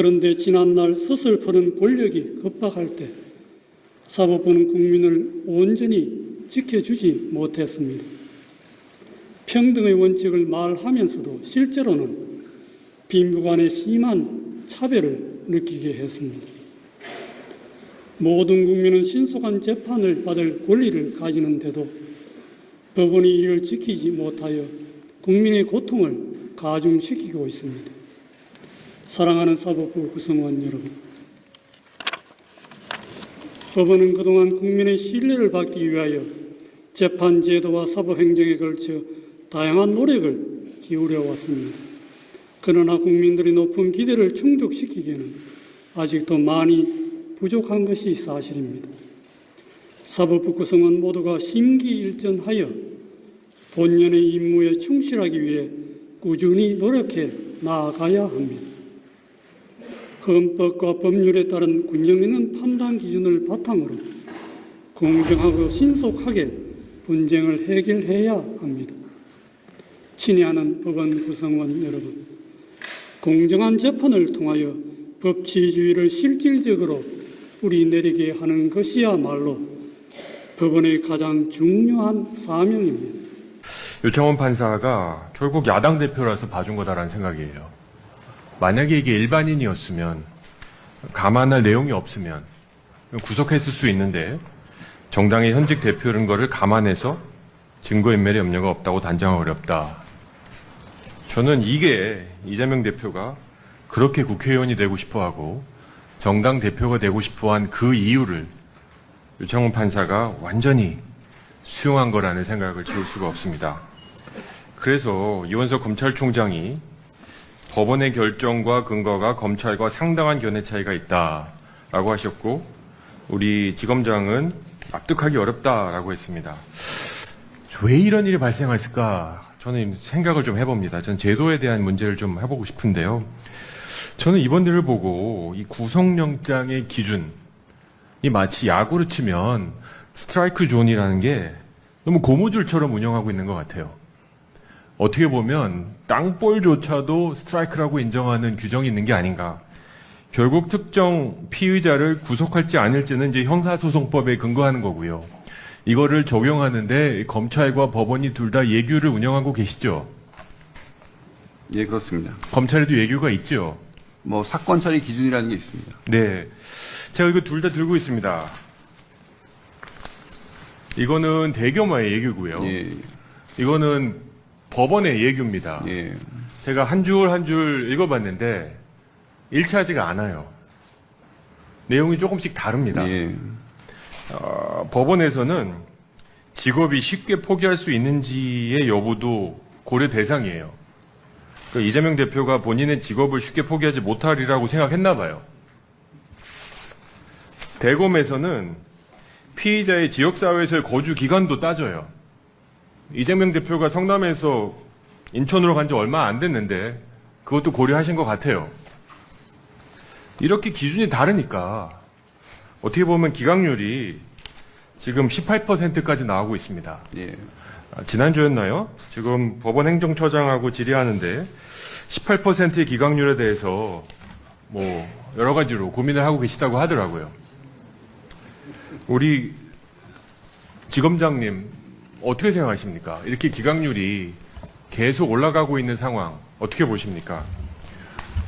그런데 지난날 서슬퍼는 권력이 급박할 때 사법부는 국민을 온전히 지켜주지 못했습니다. 평등의 원칙을 말하면서도 실제로는 빈부 간의 심한 차별을 느끼게 했습니다. 모든 국민은 신속한 재판을 받을 권리를 가지는데도 법원이 이를 지키지 못하여 국민의 고통을 가중시키고 있습니다. 사랑하는 사법부 구성원 여러분, 법원은 그동안 국민의 신뢰를 받기 위하여 재판 제도와 사법행정에 걸쳐 다양한 노력을 기울여 왔습니다. 그러나 국민들의 높은 기대를 충족시키기에는 아직도 많이 부족한 것이 사실입니다. 사법부 구성원 모두가 심기일전하여 본연의 임무에 충실하기 위해 꾸준히 노력해 나아가야 합니다. 헌법과 법률에 따른 있는 판단 기준을 바탕으로 공정하고 신속하게 분쟁을 해결해야 합니다. 친애하는 법원 구성원 여러분, 공정한 재판을 통하여 법치주의를 실질적으로 뿌리내리게 하는 것이야말로 법원의 가장 중요한 사명입니다. 유창원 판사가 결국 야당 대표라서 봐준 거다라는 생각이에요. 만약에 이게 일반인이었으면 감안할 내용이 없으면 구속했을 수 있는데 정당의 현직 대표는 거를 감안해서 증거인멸의 염려가 없다고 단정하기 어렵다. 저는 이게 이재명 대표가 그렇게 국회의원이 되고 싶어하고 정당 대표가 되고 싶어한 그 이유를 유창훈 판사가 완전히 수용한 거라는 생각을 지울 수가 없습니다. 그래서 이원석 검찰총장이 법원의 결정과 근거가 검찰과 상당한 견해 차이가 있다라고 하셨고 우리 지검장은 납득하기 어렵다라고 했습니다. 왜 이런 일이 발생했을까? 저는 생각을 좀 해봅니다. 전 제도에 대한 문제를 좀 해보고 싶은데요. 저는 이번 일을 보고 이 구속영장의 기준이 마치 야구를 치면 스트라이크 존이라는 게 너무 고무줄처럼 운영하고 있는 것 같아요. 어떻게 보면 땅볼조차도 스트라이크라고 인정하는 규정이 있는 게 아닌가. 결국 특정 피의자를 구속할지 아닐지는 이제 형사소송법에 근거하는 거고요. 이거를 적용하는데 검찰과 법원이 둘 다 예규를 운영하고 계시죠. 예, 그렇습니다. 검찰에도 예규가 있죠. 뭐 사건 처리 기준이라는 게 있습니다. 네. 제가 이거 둘 다 들고 있습니다. 이거는 대규모의 예규고요. 예, 이거는 법원의 예규입니다. 예, 제가 한 줄 한 줄 읽어봤는데 일치하지가 않아요. 내용이 조금씩 다릅니다. 예, 어, 법원에서는 직업이 쉽게 포기할 수 있는지의 여부도 고려 대상이에요. 그 이재명 대표가 본인의 직업을 쉽게 포기하지 못하리라고 생각했나 봐요. 대검에서는 피의자의 지역사회에서의 거주 기간도 따져요. 이재명 대표가 성남에서 인천으로 간 지 얼마 안 됐는데 그것도 고려하신 것 같아요. 이렇게 기준이 다르니까 어떻게 보면 기각률이 지금 18%까지 나오고 있습니다. 예. 아, 지난주였나요? 지금 법원 행정처장하고 질의하는데 18%의 기각률에 대해서 뭐 여러 가지로 고민을 하고 계시다고 하더라고요. 우리 지검장님 어떻게 생각하십니까? 이렇게 기각률이 계속 올라가고 있는 상황 어떻게 보십니까?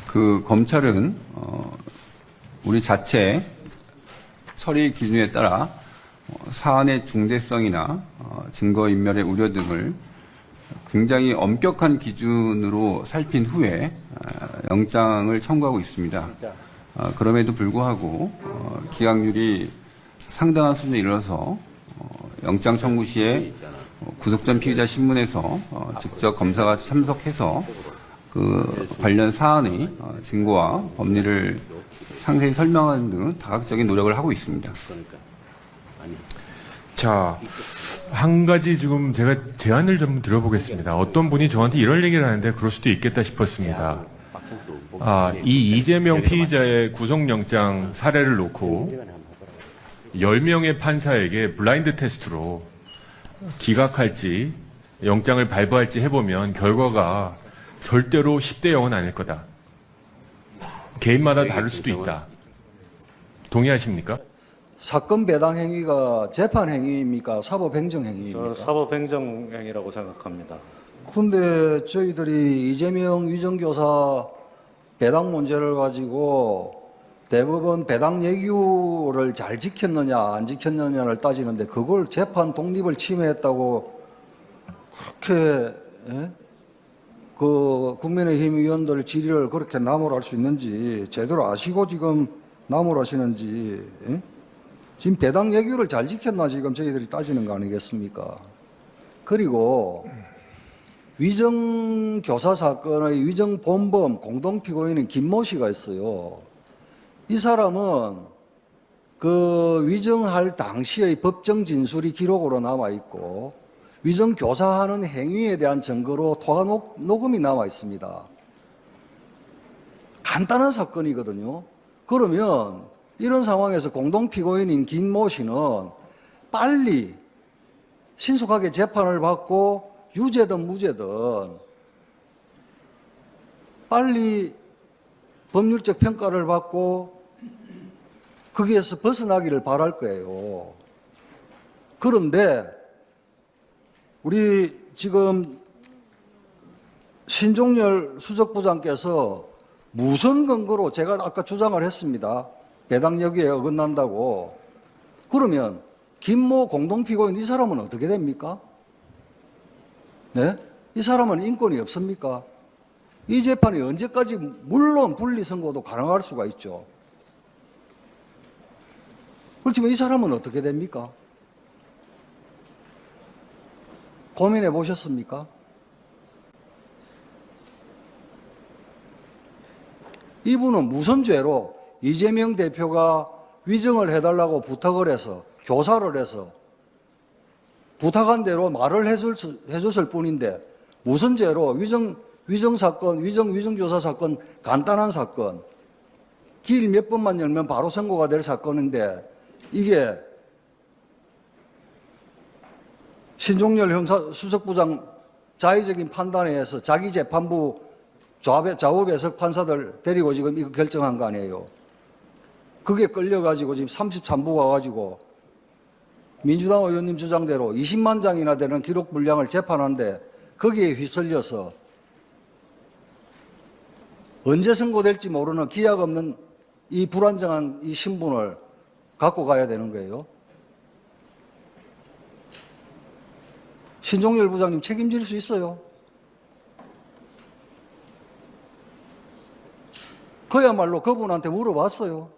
그 검찰은 어, 우리 자체 처리 기준에 따라 어, 사안의 중대성이나 어, 증거 인멸의 우려 등을 굉장히 엄격한 기준으로 살핀 후에 어, 영장을 청구하고 있습니다. 어, 그럼에도 불구하고 어, 기각률이 상당한 수준에 이르러서 어, 영장 청구 시에 어, 구속전 피의자 신문에서 어, 직접 검사가 참석해서 그 관련 사안의 어, 증거와 법리를 상세히 설명하는 등 다각적인 노력을 하고 있습니다. 자, 한 가지 지금 제가 제안을 좀 들어보겠습니다. 어떤 분이 저한테 이런 얘기를 하는데 그럴 수도 있겠다 싶었습니다. 아, 이 이재명 피의자의 구속영장 사례를 놓고 10명의 판사에게 블라인드 테스트로 기각할지 영장을 발부할지 해보면 결과가 절대로 10대 0은 아닐 거다. 개인마다 다를 수도 있다. 동의하십니까? 사건 배당 행위가 재판 행위입니까? 사법 행정 행위입니까? 사법 행정 행위라고 생각합니다. 근데 저희들이 이재명 위정교사 배당 문제를 가지고 대법원 배당 예규를 잘 지켰느냐 안 지켰느냐를 따지는데 그걸 재판 독립을 침해했다고 그렇게 예? 그 국민의힘 의원들 질의를 그렇게 나무랄 수 있는지 제대로 아시고 지금 나무라시는지 예? 지금 배당 예규를 잘 지켰나 지금 저희들이 따지는 거 아니겠습니까? 그리고 위정 교사 사건의 위정 본범 공동 피고인인 김모 씨가 있어요. 이 사람은 그 위정할 당시의 법정 진술이 기록으로 남아 있고 위정 교사하는 행위에 대한 증거로 통화 녹- 녹음이 남아 있습니다. 간단한 사건이거든요. 그러면 이런 상황에서 공동 피고인인 김모 씨는 빨리 신속하게 재판을 받고 유죄든 무죄든 빨리 법률적 평가를 받고 거기에서 벗어나기를 바랄 거예요. 그런데 우리 지금 신종열 수석부장께서 무슨 근거로 제가 아까 주장을 했습니다. 배당 여기에 어긋난다고. 그러면 김모 공동피고인 이 사람은 어떻게 됩니까? 네? 이 사람은 인권이 없습니까? 이 재판이 언제까지 물론 분리 선고도 가능할 수가 있죠. 그렇지만 이 사람은 어떻게 됩니까? 고민해 보셨습니까? 이분은 무슨 죄로 이재명 대표가 위정을 해달라고 부탁을 해서 교사를 해서 부탁한 대로 말을 해줄 수- 해줬을 뿐인데 무슨 죄로 위정 위정 사건 위정 위정교사 사건 간단한 사건 길 몇 번만 열면 바로 선고가 될 사건인데 이게 신종열 형사 수석부장 자의적인 판단에 의해서 자기 재판부 좌우배석 판사들 데리고 지금 이거 결정한 거 아니에요. 그게 끌려가지고 지금 33부 가 가지고 민주당 의원님 주장대로 20만 장이나 되는 기록 분량을 재판하는데 거기에 휩쓸려서 언제 선고될지 모르는 기약 없는 이 불안정한 이 신분을 갖고 가야 되는 거예요. 신종열 부장님 책임질 수 있어요. 그야말로 그분한테 물어봤어요.